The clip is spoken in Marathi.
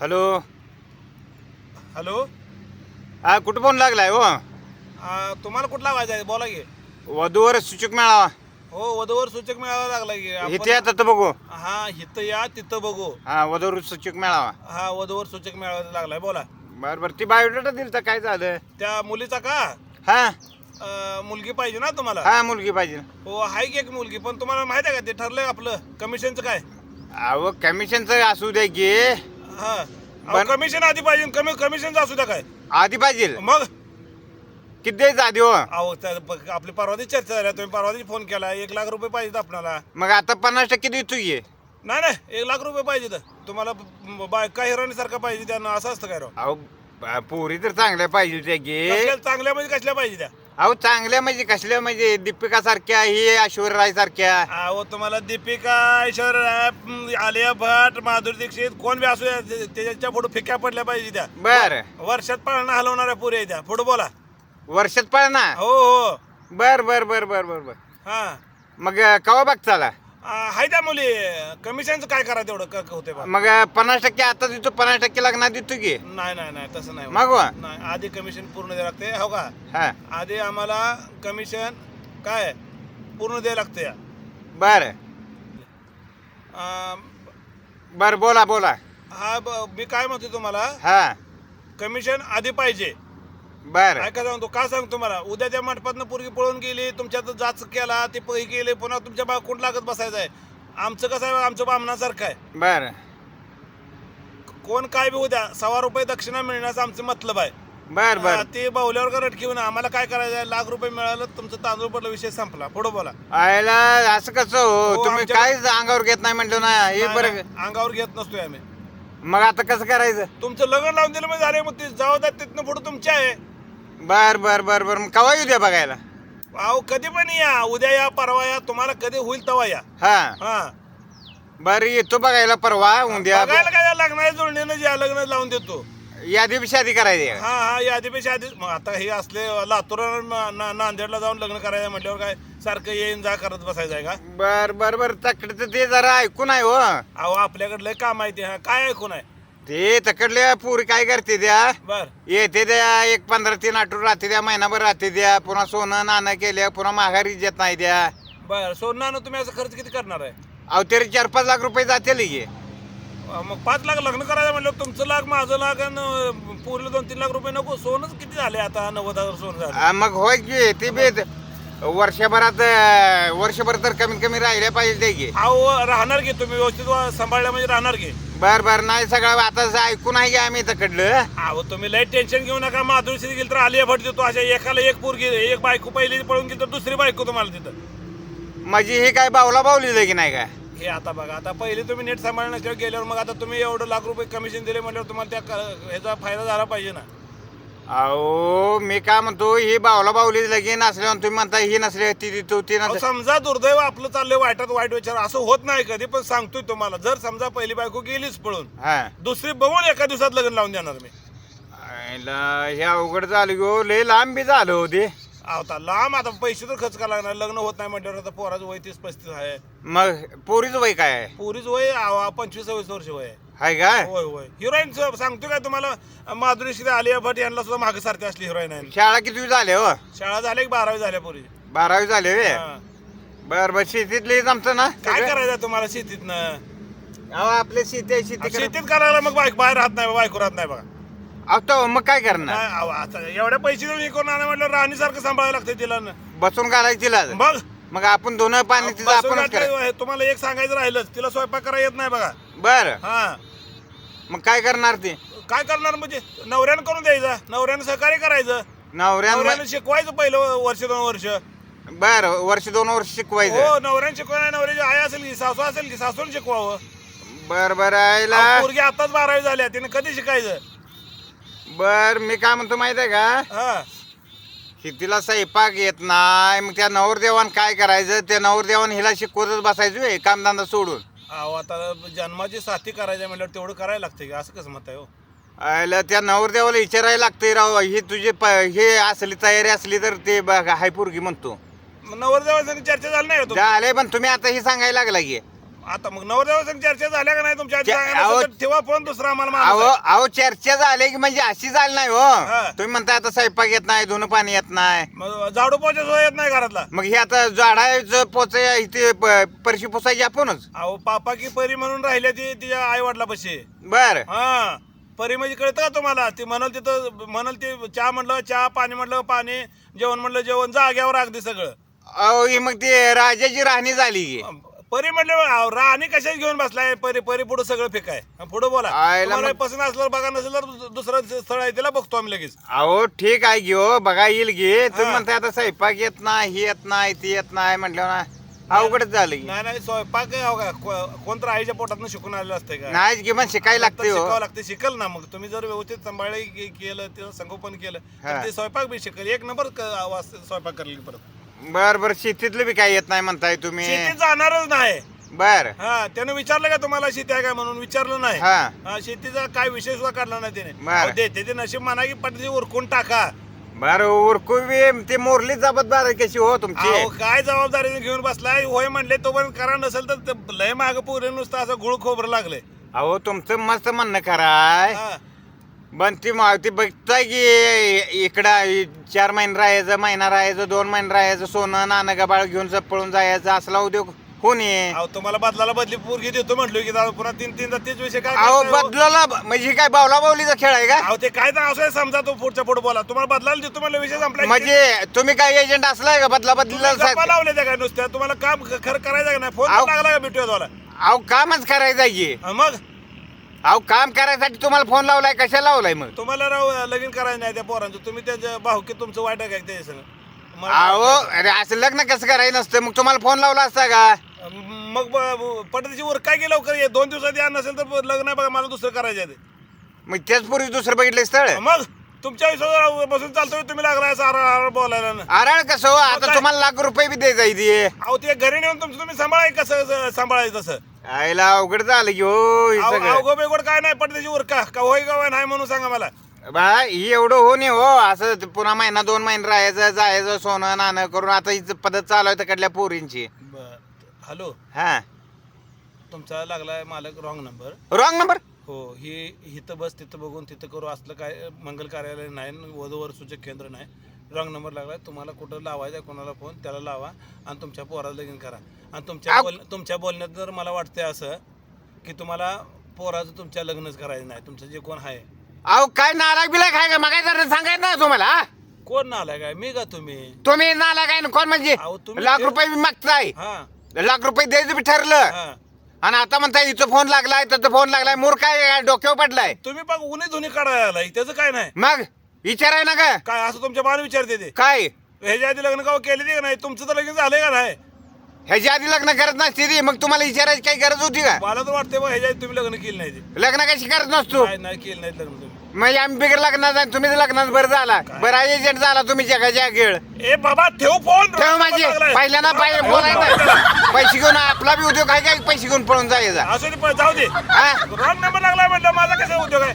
हॅलो. हॅलो. हा कुठं फोन लागलाय हो? आ, तुम्हाला कुठला आवाज आहे? बोला की. वधूवर सूचक मेळावा. हो वधूवर सूचक मेळावा लागला की. आपण- इथे आता तर बघू. हा इथं या तिथं बघू. हा वधूवर सूचक मेळावा. हा वधूवर सूचक मेळावा लागलाय. बोला. बर बर ती बायोडेटा दिली तर काय झालं? त्या मुलीचा का? हा. अ, मुलगी पाहिजे ना तुम्हाला? हा मुलगी पाहिजे. हो आहे की एक मुलगी पण तुम्हाला माहीत आहे का ते ठरलंय आपलं. कमिशनचं काय? अहो कमिशनचं असू दे की. हा. पण- कमिशन आधी पाहिजे कमी कमिशनचं असू द्या काय. आधी पाहिजे. मग? किती द्यायचं आधी हो? अहो त्या- आपली परवादी चर्चा झाल्या तुम्ही परवादी फोन केला एक लाख रुपये पाहिजेत आपल्याला. मग आता पन्नास टक्के देतो की? नाही नाही एक लाख रुपये पाहिजेत. तुम्हाला ब- बायका हिरोनी सारखं पाहिजे त्यांना असं असतं काय राव? अहो ब- पोरी तर चांगल्या पाहिजे त्या कसल्या चांगल्या म्हणजे कसल्या पाहिजे त्या? अहो चांगल्या म्हणजे कसल्या म्हणजे दीपिका सारख्या ही ऐश्वर्या राय सारख्या अहो तुम्हाला दीपिका ऐश्वर्या आलिया भट माधुरी दीक्षित कोण बी असू द्या, ते- त्याच्या पुढे फिक्या पडल्या पाहिजे त्या. बर. वर्षात पाळणं हलवणाऱ्या पुरे त्या. पुढे बोला. वर्षात पळना हो हो. बर बर बर बर बर बर. हा. मग कवा बघ चाला? आ, हाय त्या मुली. कमिशनचं काय करा तेवढं? क- होते बा. मग पन्नास टक्के आता देतो पन्नास टक्के लग्नात देतो की. नाही नाही नाही तसं नाही मग वा? नाही आधी कमिशन पूर्ण द्यावं लागते हो का? हा. आधी आम्हाला कमिशन काय? पूर्ण द्यावं लागते. बर. बर बोला बोला. हा ब- मी काय म्हणतो तुम्हाला? हा. कमिशन आधी पाहिजे. बर. काय सांगतो का सांगतो तुम्हाला उद्या त्या मंडपातनं पोरगी पळून गेली तुमच्यात जाच केला ते पै केले पुन्हा तुमच्या बा कोण लागत बसायचं आहे आमचं कसं आहे आमचं बामणासारखं आहे. बर. कोण काय बी उद्या सव्वा रुपये दक्षिणा मिळण्याचं आमचं मतलब आहे. बर बर. हा, ते बावल्यावर करत घेऊन आम्हाला काय करायचं आहे? लाख रुपये मिळालं तुमचं तांदूळ पडलं विषय संपला. पुढे बोला. आयला असं कसं हो? हो, तुम्ही आमच्या- काहीच अंगावर घेत नाही म्हणलं ना हे नाही, बरं. नाही, अंगावर घेत नसतोय आम्ही. मग आता कसं करायचं? तुमचं लग्न लावून दिलं म्हणजे झाले मग ते जाऊ द्या तिथनं पुढे तुमचे आहे. बर बर बर बर. मग कवा येऊ द्या बघायला? अहो कधी पण या. उद्या या परवा या. तुम्हाला कधी होईल तेव्हा या. हा. हा. बर येतो बघायला परवा उद्या. बघायला काय लग्नाच्या जोडणीनं या लग्न लावून देतो. यादी शादी करायची आहे. हा हा यादीपेक्षा आधी. मग आता हे असले लातूर ना- ना- नांदेडला जाऊन लग्न करायचं म्हटल्यावर काय सारखं येईन जा करत बसायचं आहे का? बर बर बर. तकडचं ते जरा ऐकून आहे हो. अहो आपल्याकडलं काम आहे ते. हा काय ऐकून आहे? ते तकडल्या पुरी काय करते द्या बर. येते द्या एक पंधरा तीन आठवड राहते द्या महिनाभर राहते द्या पुन्हा सोनं नाणं केल्या पुन्हा माघारी देत नाही द्या बर सोनं तुम्ही असं खर्च किती करणार आहे? अहो तरी चार पाच लाख रुपये जातील की. अं, मग पाच लाख लग्न करायचं म्हटलं तुमचं लाख माझं लाख आणि पूर्ण दोन तीन लाख रुपये नको. सोनच किती झाले आता? नव्वद हजार सोनं झालं. मग होय की ते बी वर्षभरात अं, वर्षभर तर कमीत कमी राहिल्या पाहिजे ते की. अहो राहणार की तुम्ही व्यवस्थित वा- सांभाळल्या म्हणजे राहणार की. बर बर नाही सगळं आता असं ऐकून आहे की आम्ही तकडलं अहो तुम्ही लय टेन्शन घेऊ नका. माधुरी गेली तर आलिया भट देतो अशा. एकाला एक पोरगी एक बायको पहिली पळून गेली तर दुसरी बायको तुम्हाला तिथं. म्हणजे हे काय बावला बावली की नाही काय? हे आता बघा आता पहिले तुम्ही नीट सांभाळ नसल्यावर गेल्यावर मग आता तुम्ही एवढं लाख रुपये कमिशन दिले म्हटल्यावर तुम्हाला त्या क- ह्याचा फायदा झाला पाहिजे ना. अहो मी काय म्हणतो ही बावला बावली लगे नसल्यावर तुम्ही म्हणता ही नसली ती देतो ती अहो, नसली. समजा दुर्दैव आपलं चाललंय वाईटात वाईट विचार असं होत नाही कधी पण सांगतोय तुम्हाला. जर समजा पहिली बायको गेलीच पळून हा. दुसरी बघून एका दिवसात लग्न लावून देणार मी. आयला, हे अवघड झालं गो लय लांब बी झालं होते. आता लांब आता पैसे तर खर्च करायला लागणार. लग्न होत नाही म्हटल्यावर आता पोराचं वय तीस पस्तीस आहे. मग पोरीच वय काय आहे? पोरीच वय पंचवीस सव्वीस वर्ष वय आहे. हाय काय होय होय. हिरोईन सांगतो काय तुम्हाला? माधुरी श्री आलिया भट यांना सुद्धा मागे सारखी असली हिरोईन आहे. शाळा किती झाले हो? शाळा झाल्या की बारावी झाल्या पोरी. बारावी झाले वे हा. बर बर. शेतीतले जमतं ना? काय सगळं? करायचं तुम्हाला शेतीतनं? अहो आपले शेती आहे, शेती. शेतीत करायला. मग बायक बाहेर राहत नाही बायको राहत नाही बघा. अहो तो मग काय करणार? आता एवढ्या पैसे देऊन हे करून आणा म्हटलं राणीसारखं सांभाळायला लागतं तिला न. बसून घालायची लाज मग? मग आपण दोन पाणी तिचं बसून आपणच घातलं, करा. हे तुम्हाला एक सांगायचं राहिलंच तिला स्वयंपाक करायला येत नाही बघा. बर. हा. मग काय करणार ते? काय करणार म्हणजे नवऱ्यानं करून द्यायचं नवऱ्यानं सहकार्य करायचं. नवऱ्या नवऱ्यानं शिकवायचं पहिलं वर्ष दोन वर्ष. बर वर्ष दोन वर्ष शिकवायचं. हो नवऱ्यानं शिकवायला नवऱ्याची आई असेल की सासू असेल की सासून शिकवावं. बर बर आयला अहो, पोरगी आताच बारावी झाल्या तिने कधी शिकायचं? बर मी काय म्हणतो माहीत आहे का? हा. शेतीला स्वयंपाक येत नाही मग त्या नवरदेवान काय करायचं? त्या नवरदेवान हिला शिकवतच बसायचं व्हय, कामधंदा सोडून. अहो आता जन्माची साथी करायची म्हटल्यावर तेवढं करायला लागतं की? असं कसं मत आहे हो? आयला त्या नवरदेवाला विचारायला लागतंय राव ही तुझी प- हे असली तयारी असली तर ते बघ हाय पोरगी म्हणतो. मग नवरदेवासाठी चर्चा झाली नाही का तुमची? झाले पण तुम्ही आता ही सांगायला लागला की. आता मग नवरदेवा संग चर्चा झाल्या का नाही तुमच्या आधी सांगा नसेल अहो- ठेवा फोन दुसरा आम्हाला माणूस अहो आहे. अहो चर्चा झाली की म्हणजे अशी झाली नाही हा. हो. तुम्ही म्हणताय आता स्वयंपाक येत नाही धुणं पाणी येत नाही. मग झाडू पोचा सुद्धा येत नाही घरातला. मग हे आता झाडाचं पोचाय इथे प- परशी पोसायची आपणच. अहो पापा की परी म्हणून राहिल्या ती तिच्या आई वडिलापाशी बर. हा. परी म्हणजे कळतं का तुम्हाला? ती म्हणाल तिथं म्हणाल ते चहा म्हणलं चहा पाणी म्हणलं पाणी जेवण म्हणलं जेवण जाग्यावर अगदी सगळं. अहो ही मग ती राजाची राहणी झाली की. परी म्हणले अहो, राणी कशाच घेऊन बसलाय? परी परी पुढे सगळं फेकाय पुढे बोला. आयला तुम्हाला मग- पसंत असलं बघा नसेल तर दु- दुसरं स्थळ आहे त्याला बघतो आम्ही लगेच. अहो ठीक आहे घेऊ बघा येईल घे तुम्ही हा. म्हणताय आता स्वयंपाक येत नाही हे येत नाही ती येत नाही म्हटलं ना अवघडच झालं की. नाही नाही स्वयंपाक हो का को- कोणतं आईच्या पोटातनं शिकून आलेलं असतंय का? नाही मग शिकायला तर लागते हो. शिकावं लागते शिकल ना मग. तुम्ही जर व्यवस्थित सांभाळ केलं ते संगोपन केलं हा. तर ते स्वयंपाक बी शिकल. एक नंबर क- आवाज स्वयंपाक करेल परत. बर बर. शेतीतलं बी काय येत नाही म्हणताय तुम्ही? शेतीत जाणारच नाही. बर. हा त्यानं विचारलं का तुम्हाला शेती आहे काय म्हणून? विचारलं नाही. हा. हा शेतीचा काय विषय सुद्धा काढला नाही त्याने. बरं. अहो, देते ते नशीब म्हणा की पटदी उरकून टाका. बर उरकू बी ते मोरली जबाबदार कशी हो तुमची? अहो काय जबाबदारी घेऊन बसलाय? होय म्हणले तो पण करा नसेल तर ते लय माग पुरे नुसतं असं गुळ खोबरं लागले. अहो तुमचं मस्त म्हणणं कराय पण ती मावती बघताय की इकडं चार महिने राहायचं महिना राहायचं दोन महिने राहायचं सोनं नाणं गबाळ घेऊन पळून जायचं असला उद्योग होऊन ये. अहो तुम्हाला बदलाला बदली पोरगी देतो म्हटलो की दादा पुन्हा तीन तीनदा तेच विषय काय अहो करताय हो? बदलाला म्हणजे काय बावला बावलीचा खेळ आहे का? अहो ते काय तर असं आहे, समजा तो पुढच्या पुढे बोला. तुम्हाला बदलायला देतो म्हणलं विषय संपला की म्हणजे तुम्ही काय एजंट असलाय का बदला बदलीला तुम्ही गप्पा सा- लावले त्या काय नुसत्या? तुम्हाला काम खरं करायचं का नाही? फोन अहो. लागला का भेटूया तुम्हाला? अहो कामच करायचं आहे की. मग? अहो काम करायसाठी तुम्हाला फोन लावलाय कशा लावलाय मग? तुम्हाला राव लगीन करायचं नाही त्या पोरांचं. तुम्ही त्याच्या भाऊकी तुमचं वाईट आहे काय त्याच्या संग अहो अरे असं लग्न कसं करायचं नसतं? मग तुम्हाला फोन लावला असता का? मग पटदीची वर काय गेलं लवकर? ये दोन दिवसात या नसेल तर लग्न आहे बघा मला दुसरं करायचं आहे ते. मग त्याच पूर्वी दुसरं बघितलं स्थळ? मग तुमच्या विश्वासावर बसून चालतोय तुम्ही लागलाय आर बोलायला. ना. अराळ कसं हो? आता? तुम्हाला लाख रुपये बी द्यायचा इथे अहो ते घरी नेऊन तुमचं तुम्ही सांभाळाय कसं कसं सांभाळायचं तसं? आईला अवघड झालं की हो हे सगळं. बेगोड काय नाही पटदीची वर का का होय का होय नाही म्हणून सांगा मला. बा ही एवढं हो नाही हो. असं ते पुन्हा महिना दोन महिने राहायचं जायचं सोनं नाणं करून आता ही पद्धत चालू आहे तिकडल्या पोरींची. हॅलो. हा. तुमचा लागलाय मालक रॉंग नंबर रॉंग नंबर हो ही इथं बस तिथं बघून तिथं करू. असलं काय मंगल कार्यालय नाही वधूवर सूचक केंद्र नाही. रॉंग नंबर लागलाय. तुम्हाला कुठं लावायचा कोणाला फोन त्याला लावा आणि तुमच्या पोराला लगीन करा. आणि तुमच्या बोल तुमच्या बोलण्यात जर मला वाटतंय असं की तुम्हाला पोराचं तुमच्या लग्नच करायचं नाही तुमचं जे कोण आहे. अहो काय नालायक बिलाक आहे का? मग काय जरा सांगायचं ना तुम्हाला हा? कोण नालाय काय मी का तुम्ही? तुम्ही नालायक आहे ना? कोण म्हणजे? अहो, तुम्ही लाख रुपये बी मागताय. हा. लाख रुपये द्यायचं बी ठरलं. हा. आणि आता म्हणताय इथं फोन लागलाय तर फोन लागलाय मूर्ख आहे डोक्यावर पडलाय. तुम्ही बघ उन्ही धुनी काढायला आलाय त्याचं काय नाही? मग? विचाराय ना का काय असं तुमच्या बाण विचारते ते. काय? ह्याच्या आधी लग्न का केली ते का नाही? तुमचं तर लगीन झालंय का नाही? ह्याच्या आधी लग्न करत नसते ती मग तुम्हाला विचारायची काही गरज होती का? मला तर वाटतंय बा ह्याच्या आधी तुम्ही लग्न केलं नाही ते. लग्न कशी करत नसतो? नाही नाही केलं नाही लग्न तुम्ही. म्हणजे आम्ही बिगर लग्नात आहे, तुम्ही लग्नात बरं झाला. बरं एजंट झाला तुम्ही जगाच्या खेळ ए बाबा ठेव फोन ठेव माझी. पहिल्यांदा पाहिजे बोलायचं. पैसे घेऊन आपला बी उद्योग आहे काय पैसे घेऊन पळून जायचा. असू दे पण जाऊ दे. हा? रॉंग नंबर लागलाय म्हटलं माझा कसा उद्योग आहे?